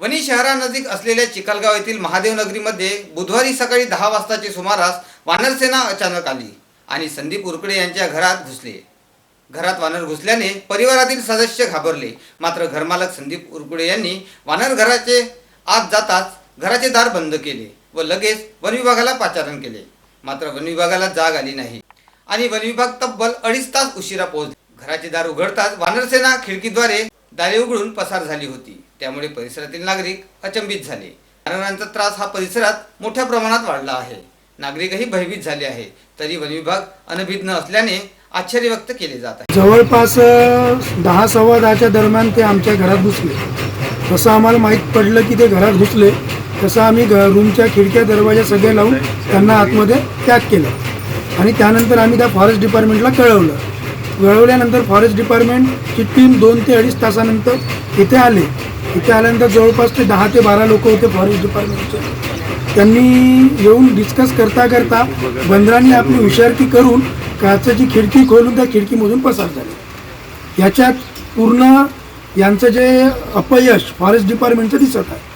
वणी शहरानजीक असलेल्या चिखलगाव येथील महादेव नगरीमध्ये बुधवारी सकाळी दहा वाजताचे सुमारास वानरसेना अचानक आली आणि संदीप उरकडे यांच्या घरात घुसले. घरात वानर घुसल्याने परिवारातील सदस्य घाबरले. मात्र घरमालक संदीप उरकुडे यांनी वानर घराचे आत जाताच घराचे दार बंद केले व लगेच वन विभागाला पाचारण केले. मात्र वन विभागाला जाग आली नाही आणि वन विभाग तब्बल अडीच तास उशिरा पोहोचले. घराचे दार उघडताच वानरसेना खिडकीद्वारे दारे उघडून पसार झाली होती. त्यामुळे परिसरातील नागरिक अचंबित झाले. वानरांचा त्रास हा परिसरात मोठ्या प्रमाणात वाढला आहे. नागरिकही भयभीत झाले आहे. तरी वन विभाग अनभिज्ञ असल्याने आश्चर्य व्यक्त केले जात आहे. जवळपास दहा सव्वा दहाच्या दरम्यान ते आमच्या घरात घुसले. तसं आम्हाला माहीत पडलं की ते घरात घुसले तसं आम्ही रूमच्या खिडक्या दरवाजा सगळे लावून त्यांना आतमध्ये त्याग केलं. आणि त्यानंतर आम्ही त्या फॉरेस्ट डिपार्टमेंटला कळवलं. वळवल्यानंतर फॉरेस्ट डिपार्टमेंटची टीम दोन ते अडीच तासानंतर इथे आले. इथे आल्यानंतर जवळपास ते दहा ते बारा लोक होते फॉरेस्ट डिपार्टमेंटचे. त्यांनी येऊन डिस्कस करता करता बंदरांनी आपली हुशारकी करून काचेची खिडकी खोलून त्या खिडकीमधून पसार झाले. याच्यात पूर्ण यांचं जे अपयश फॉरेस्ट डिपार्टमेंटचं दिसत आहे.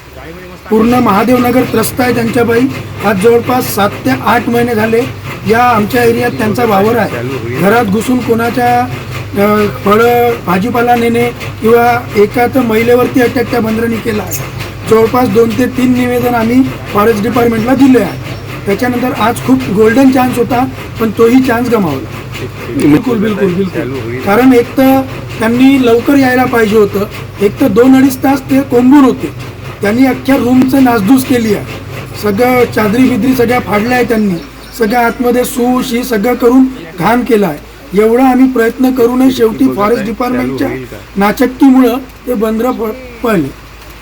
पूर्ण महादेवनगर त्रस्त आहे त्यांच्या बाई आज जवळपास सात ते आठ महिने झाले या आमच्या एरियात त्यांचा वावर आहे. घरात घुसून कोणाच्या फळं भाजीपाला नेणे किंवा एका तर महिलेवरती अटॅक त्या बंदरांनी केला आहे. जवळपास दोन ते तीन निवेदन आम्ही फॉरेस्ट डिपार्टमेंटला दिले आहे. त्याच्यानंतर आज खूप गोल्डन चान्स होता पण तोही चान्स गमावला. बिलकुल बिलकुल बिलकुल. कारण एक तर त्यांनी लवकर यायला पाहिजे होतं. एक तर दोन अडीच तास ते कोंबून होते. त्यांनी अख्ख्या रूमचं नासधूस केली आहे. सगळं चादरी बिदरी सगळ्या फाडल्या आहे त्यांनी. सगळ्या आतमध्ये सूश ही सगळं करून घाण केलं आहे एवढा आम्ही प्रयत्न करूनही शेवटी फॉरेस्ट डिपार्टमेंटच्या नाचक्कीमुळं ते बंदरं प- पळले